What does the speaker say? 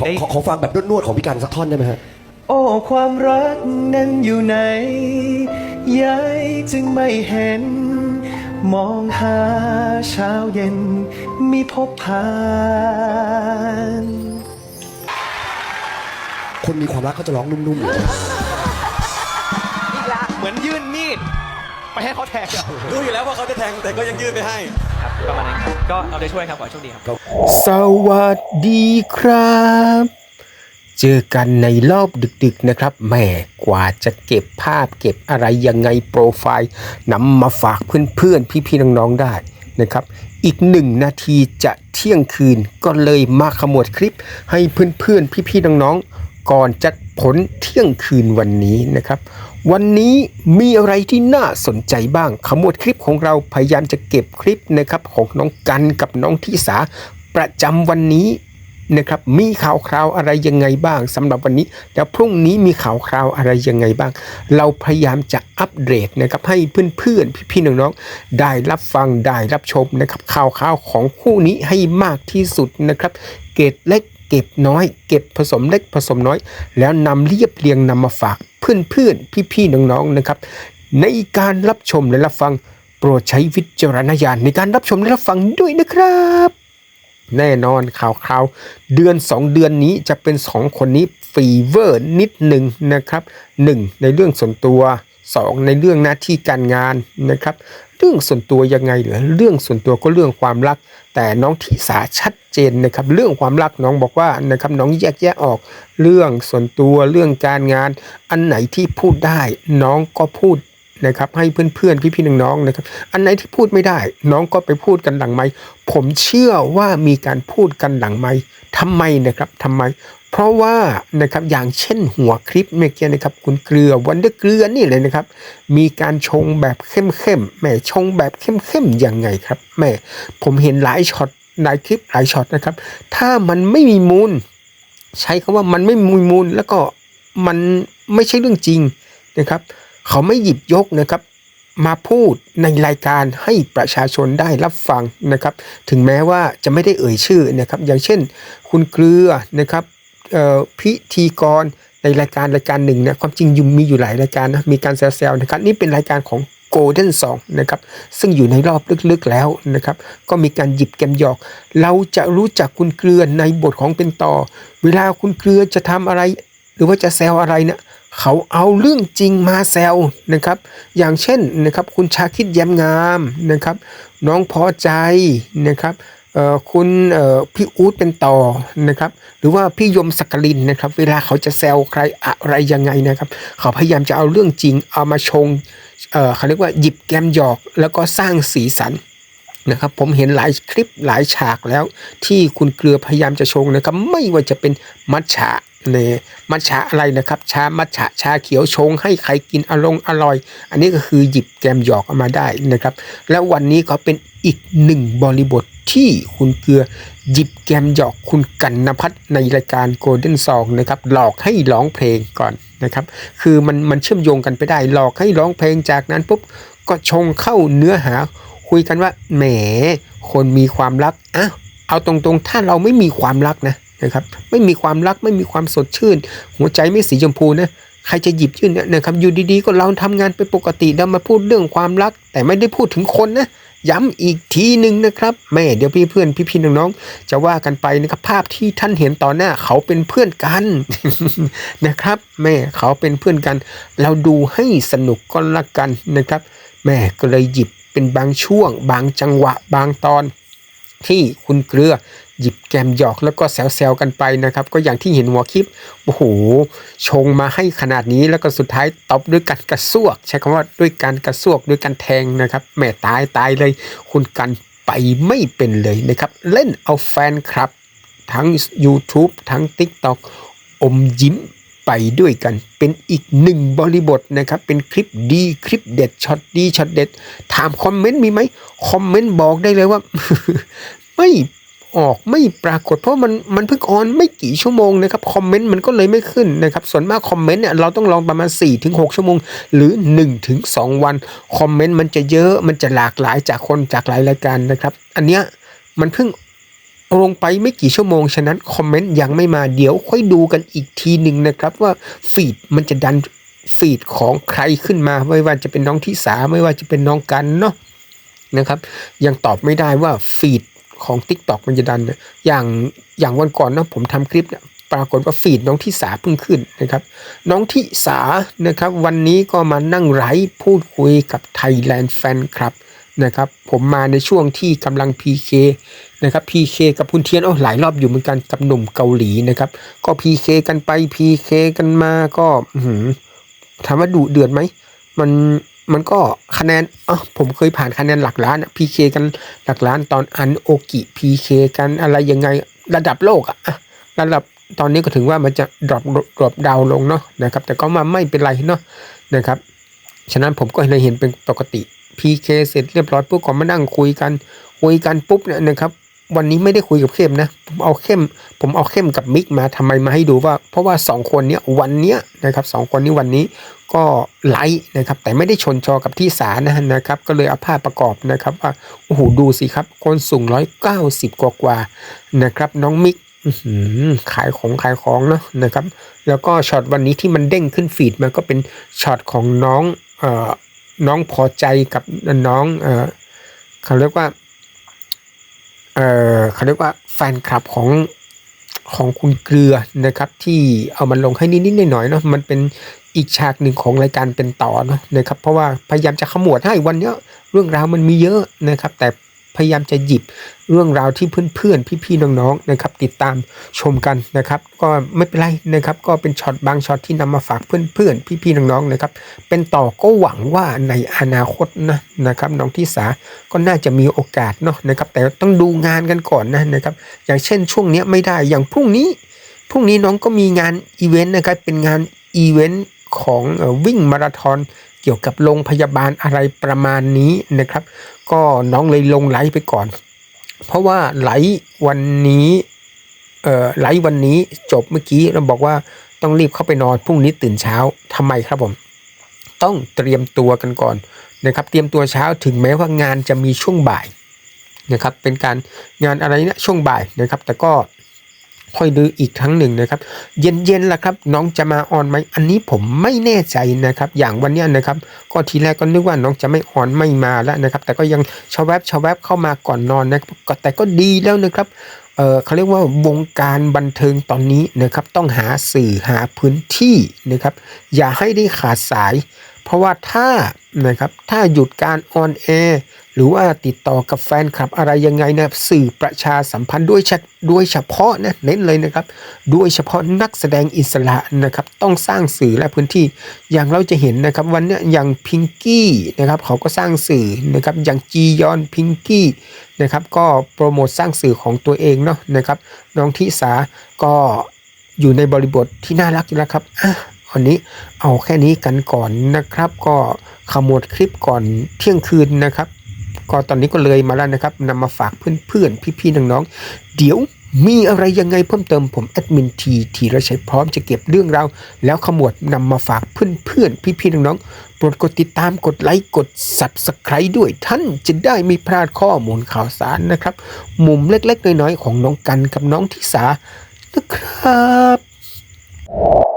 ขอขอขอฟังแบบนวดๆของพี่การสักท่อนได้ไหมฮะ โอ้ ความรักนั้นอยู่ไหนยายจึงไม่เห็น มองหาเช้าเย็นมีพบผ่าน คนมีความรักเขาจะร้องนุ่มๆอยู่นะเหมือนยื่นมีด ไปให้เขาแทงรู้อยู่แล้วว่าเขาจะแทงแต่ก็ยังยื่นไปให้ ครับประมาณนั้นครับก็เอาใจช่วยครับขอให้โชคดีครับ สวัสดีครับ เจอกันในรอบดึกๆนะครับแหม่กว่าจะเก็บภาพเก็บอะไรยังไงโปรไฟล์นำมาฝากเพื่อนๆ พี่ๆน้องๆได้นะครับ อีกหนึ่งนาทีจะเที่ยงคืนก็เลยมาขมวดคลิปให้เพื่อนๆ พี่ๆน้องๆ ก่อนจะผลเที่ยงคืนวันนี้นะครับ วันนี้มีอะไรที่น่าสนใจบ้าง ขมวดคลิปของเราพยายามจะเก็บคลิปนะครับของน้องกันกับน้องทิสาประจำวันนี้นะครับมีข่าวคราวอะไรยังไงบ้างสำหรับวันนี้แล้วพรุ่งนี้มีข่าวคราวอะไรยังไงบ้าง เราพยายามจะอัปเดตนะครับให้เพื่อนๆพี่ๆน้องๆได้รับฟังได้รับชมนะครับข่าวคราวของคู่นี้ให้มากที่สุดนะครับ เกตเล็ก เก็บน้อย เก็บผสมเล็กผสมน้อย แล้วนำเรียบเรียงนำมาฝากเพื่อนๆ พี่ๆ น้องๆนะครับ ในการรับชมและรับฟังโปรดใช้วิจารณญาณในการรับชมและรับฟังด้วยนะครับแน่นอนข่าวคราวเดือน 2 เดือนนี้จะเป็น 2 คนนี้ฟีเวอร์นิดหนึ่งนะครับ 1. ในเรื่องส่วนตัว 2. ในเรื่องหน้าที่การงานนะครับ เรื่องส่วนตัวยังไงหรือเรื่องส่วนตัวก็เรื่องความรัก แต่น้องทิสาชัดเจนนะครับเรื่องความรักน้องบอกว่านะครับน้องแยกแยะออกเรื่องส่วนตัวเรื่องการงาน อันไหนที่พูดได้น้องก็พูดนะครับให้เพื่อนๆพี่ๆน้องๆนะครับอันไหนที่พูดไม่ได้ น้องก็ไปพูดกันหลังไม้ผมเชื่อว่ามีการพูดกันหลังไม้ทำไมนะครับทำไม เพราะว่านะครับอย่างเช่นหัวคลิปเมื่อกี้นะครับคุณเกลือวันเดอร์เกลือนี่เลยนะครับ มีการชงแบบเข้มๆแม่ชงแบบเข้มๆยังไงครับแม่ผมเห็นหลายช็อตหลายคลิปหลายช็อตนะครับ ถ้ามันไม่มีมูล ใช้คำว่ามันไม่มีมูล แล้วก็มันไม่ใช่เรื่องจริงนะครับ เขาไม่หยิบยกนะครับมาพูดในรายการให้ประชาชนได้รับฟังนะครับ ถึงแม้ว่าจะไม่ได้เอ่ยชื่อนะครับ อย่างเช่น คุณเกลือนะครับ พิธีกรในรายการรายการหนึ่งนะความจริงยุมมีอยู่หลายรายการนะมีการแซวๆนะครับนี่เป็นรายการของ Golden 2นะครับซึ่งอยู่ในรอบลึกๆแล้วนะครับก็มีการหยิบแกมหยอก เราจะรู้จักคุณเกลือในบทของเป็นต่อ เวลาคุณเกลือจะทำอะไร หรือว่าจะแซวอะไรเนี่ยเขาเอาเรื่องจริงมาแซวนะครับ อย่างเช่นนะครับคุณชาคิดแย้มงามนะครับ น้องพอใจนะครับ คุณพี่อู๊ดเป็นต่อนะครับ หรือว่าพี่ยมสักกลินนะครับ เวลาเขาจะแซวใครอะไรยังไงนะครับ เขาพยายามจะเอาเรื่องจริงเอามาชงเขาเรียกว่าหยิบแกมหยอกแล้วก็สร้างสีสันนะครับผมเห็นหลายคลิปหลายฉากแล้ว ที่คุณเกลือพยายามจะชงนะครับ ไม่ว่าจะเป็นมัทฉะเนี่ยมัทฉะอะไรนะครับ ชามัทฉะชาเขียวชง ให้ใครกินอร่อยอร่อย อันนี้ก็คือหยิบแกมหยอกออกมาได้นะครับ แล้ววันนี้ก็เป็นอีกหนึ่งบริบท ที่คุณเกลือหยิบแกมหยอกคุณกันนพัฒน์ในรายการ Golden Song นะครับหลอกให้ร้องเพลงก่อนนะครับ คือมันมันเชื่อมโยงกันไปได้ หลอกให้ร้องเพลงจากนั้นปุ๊บก็ชงเข้าเนื้อหา คุยกันว่าแหม คนมีความรักอะเอาตรงๆ ถ้าเราไม่มีความรักนะนะครับ ไม่มีความรักไม่มีความสดชื่น หัวใจไม่สีชมพูนะใครจะหยิบยื่นเนี่ยนะครับอยู่ดีๆ ก็เราทำงานไปปกติแล้วมาพูดเรื่องความรัก แต่ไม่ได้พูดถึงคนนะ ย้ำอีกทีหนึ่งนะครับแม่เดี๋ยวพี่เพื่อนพี่พี่น้องๆจะว่ากันไปนะครับภาพที่ท่านเห็นต่อหน้าเขาเป็นเพื่อนกันนะครับ แม่เขาเป็นเพื่อนกัน เราดูให้สนุกก็แล้วกันนะครับ แม่ก็เลยหยิบเป็นบางช่วง บางจังหวะบางตอนที่คุณเกลือ หยิบแกมหยอกแล้วก็แซวๆกันไปนะครับ ก็อย่างที่เห็นหัวคลิปโอ้โหชงมาให้ขนาดนี้แล้วก็สุดท้ายตบด้วยการกระซวก ใช้คำว่าด้วยการกระซวกด้วยการแทงนะครับแม่ตายตายเลย คุณกันไปไม่เป็นเลยนะครับ เล่นเอาแฟนคลับ ทั้ง YouTube ทั้ง TikTok อมยิ้มไปด้วยกันเป็นอีกหนึ่งบริบทนะครับ เป็นคลิปดีคลิปเด็ดช็อตดีช็อตเด็ด ถามคอมเมนต์มีไหมคอมเมนต์บอกได้เลยว่า ไม่ ออกไม่ปรากฏเพราะมันมันเพิ่งออนไม่กี่ชั่วโมงนะครับคอมเมนต์มันก็เลยไม่ขึ้นนะครับส่วนมากคอมเมนต์เนี่ยเราต้องลองประมาณ 4-6 ชั่วโมง หรือ 1-2 วันคอมเมนต์มันจะเยอะมันจะหลากหลายจากคนจากหลายรายการนะครับ อันเนี้ยมันเพิ่งลงไปไม่กี่ชั่วโมง ฉะนั้นคอมเมนต์ยังไม่มาเดี๋ยวค่อยดูกันอีกทีหนึ่งนะครับว่าฟีดมันจะดันฟีดของใครขึ้นมาไม่ว่าจะเป็นน้องที่สาไม่ว่าจะเป็นน้องกันเนาะนะครับ ยังตอบไม่ได้ว่าฟีด ของ Tik t o อกมันจะดันนะอย่างอย่างวันก่อนเนาะผมทำคลิปเนี่ยปรากฏว่าฟีดน้องที่สาเพิ่งขึ้นนะครับ น้องที่สานะครับ วันนี้ก็มานั่งไลฟ์พูดคุยกับ Thailand Fan ครับนะครับผมมาในช่วงที่กำลัง PK นะครับ PK กับคุณเทียนโอ้หลายรอบอยู่เหมือนกันกับหนุ่มเกาหลีนะครับ ก็ PK กันไป PK กันมาก็ถามว่าดุเดือดไหม มัน มันก็คะแนนอ๋อผมเคยผ่านคะแนนหลักล้านพีเคกันหลักล้านตอนอันโอกิพีเคกันอะไรยังไงระดับโลกอะอะระดับตอนนี้ก็ถึงว่ามันจะดรอปดรอปดาวลงเนาะนะครับ แต่ก็มาไม่เป็นไรเนาะนะครับ ฉะนั้นผมก็เลยเห็นเป็นปกติ PK เสร็จเรียบร้อยปุ๊บก็มานั่งคุยกัน คุยกันปุ๊บเนี่ยนะครับ วันนี้ไม่ได้คุยกับเข้มนะผมเอาเข้ม ผมเอาเข้มกับมิกมาทำไมมาให้ดูว่า เพราะว่าสองคนเนี้ยวันเนี้ยนะครับสองคนนี้วันนี้ก็ไลฟ์นะครับแต่ไม่ได้ชนชอกับที่สานะนะครับ ก็เลยเอาภาพประกอบนะครับว่าโอ้โหดูสิครับ คนสูงร้อยเก้าสิบกว่ากว่านะครับ น้องมิกขายของขายของเนาะนะครับ แล้วก็ช็อตวันนี้ที่มันเด้งขึ้นฟีดมันก็เป็นช็อตของน้องเอ่อน้องพอใจกับน้องเอ่อเขาเรียกว่า เอ่อเขาเรียกว่าแฟนคลับของของคุณเกลือนะครับ ที่เอามันลงให้นิดๆหน่อยๆเนาะมันเป็นอีกฉากหนึ่งของรายการเป็นต่อเนาะนะครับ เพราะว่าพยายามจะขมวดให้วันเนี้ยเรื่องราวมันมีเยอะนะครับ แต่ พยายามจะหยิบเรื่องราวที่เพื่อนๆ พี่ๆ น้องๆ นะครับ ติดตามชมกันนะครับ ก็ไม่เป็นไรนะครับ ก็เป็นช็อตบางช็อตที่นำมาฝากเพื่อนๆ พี่ๆ น้องๆ นะครับ เป็นต่อก็หวังว่าในอนาคตนะนะครับ น้องที่สาก็น่าจะมีโอกาสเนาะนะครับ แต่ต้องดูงานกันก่อนนะนะครับ อย่างเช่นช่วงเนี้ยไม่ได้ อย่างพรุ่งนี้ พรุ่งนี้น้องก็มีงานอีเวนต์นะครับ เป็นงานอีเวนต์ของวิ่งมาราธอน กี่ยวกับโรงพยาบาลอะไรประมาณนี้นะครับ ก็น้องเลยลงไลฟ์ไปก่อน เพราะว่าไลฟ์วันนี้เอ่อไลฟ์วันนี้จบเมื่อกี้เราบอกว่าต้องรีบเข้าไปนอนพรุ่งนี้ตื่นเช้าทำไมครับผม ต้องเตรียมตัวกันก่อนนะครับ เตรียมตัวเช้าถึงแม้ว่างานจะมีช่วงบ่ายนะครับ เป็นการงานอะไรนะช่วงบ่ายนะครับ แต่ก็ ค่อยดูอีกครั้งหนึ่งนะครับ เย็นๆล่ะครับ น้องจะมาออนไหมอันนี้ผมไม่แน่ใจนะครับ อย่างวันนี้นะครับ ก็ทีแรกก็นึกว่าน้องจะไม่ออนไม่มาแล้วนะครับ แต่ก็ยังชาวแวบชาวแวบเข้ามาก่อนนอนนะครับแต่ก็ดีแล้วนะครับเออเขาเรียกว่าวงการบันเทิงตอนนี้นะครับ ต้องหาสื่อหาพื้นที่นะครับ อย่าให้ได้ขาดสาย เพราะว่าถ้านะครับถ้าหยุดการออนแอร์ หรือว่าติดต่อกับแฟนคลับอะไรยังไงนะสื่อประชาสัมพันธ์ด้วยเฉด้วยเฉพาะนะเน้นเลยนะครับด้วยเฉพาะนักแสดงอิสระนะครับต้องสร้างสื่อและพื้นที่อย่างเราจะเห็นนะครับวันนี้อย่างพิงกี้นะครับเขาก็สร้างสื่อนะครับอย่างจียอนพิงกี้นะครับก็โปรโมทสร้างสื่อของตัวเองเนาะนะครับน้องทิสาก็อยู่ในบริบทที่น่ารักอยู่แล้วครับอะวันนี้เอาแค่นี้กันก่อนนะครับ ก็ขมวดคลิปก่อนเที่ยงคืนนะครับ ก็ตอนนี้ก็เลยมาแล้วนะครับนำมาฝากเพื่อนๆ พี่ๆ น้องๆ เดี๋ยวมีอะไรยังไงเพิ่มเติมผมแอดมินทีทีระชัยพร้อมจะเก็บเรื่องราวแล้วขมวดนำมาฝากเพื่อนๆ พี่ๆ น้องๆโปรดกดติดตามกดไลค์กด Subscribe ด้วยท่านจะได้ไม่พลาดข้อมูลข่าวสารนะครับ มุมเล็กๆ น้อยๆ ของน้องกันกับน้องทิสานะครับ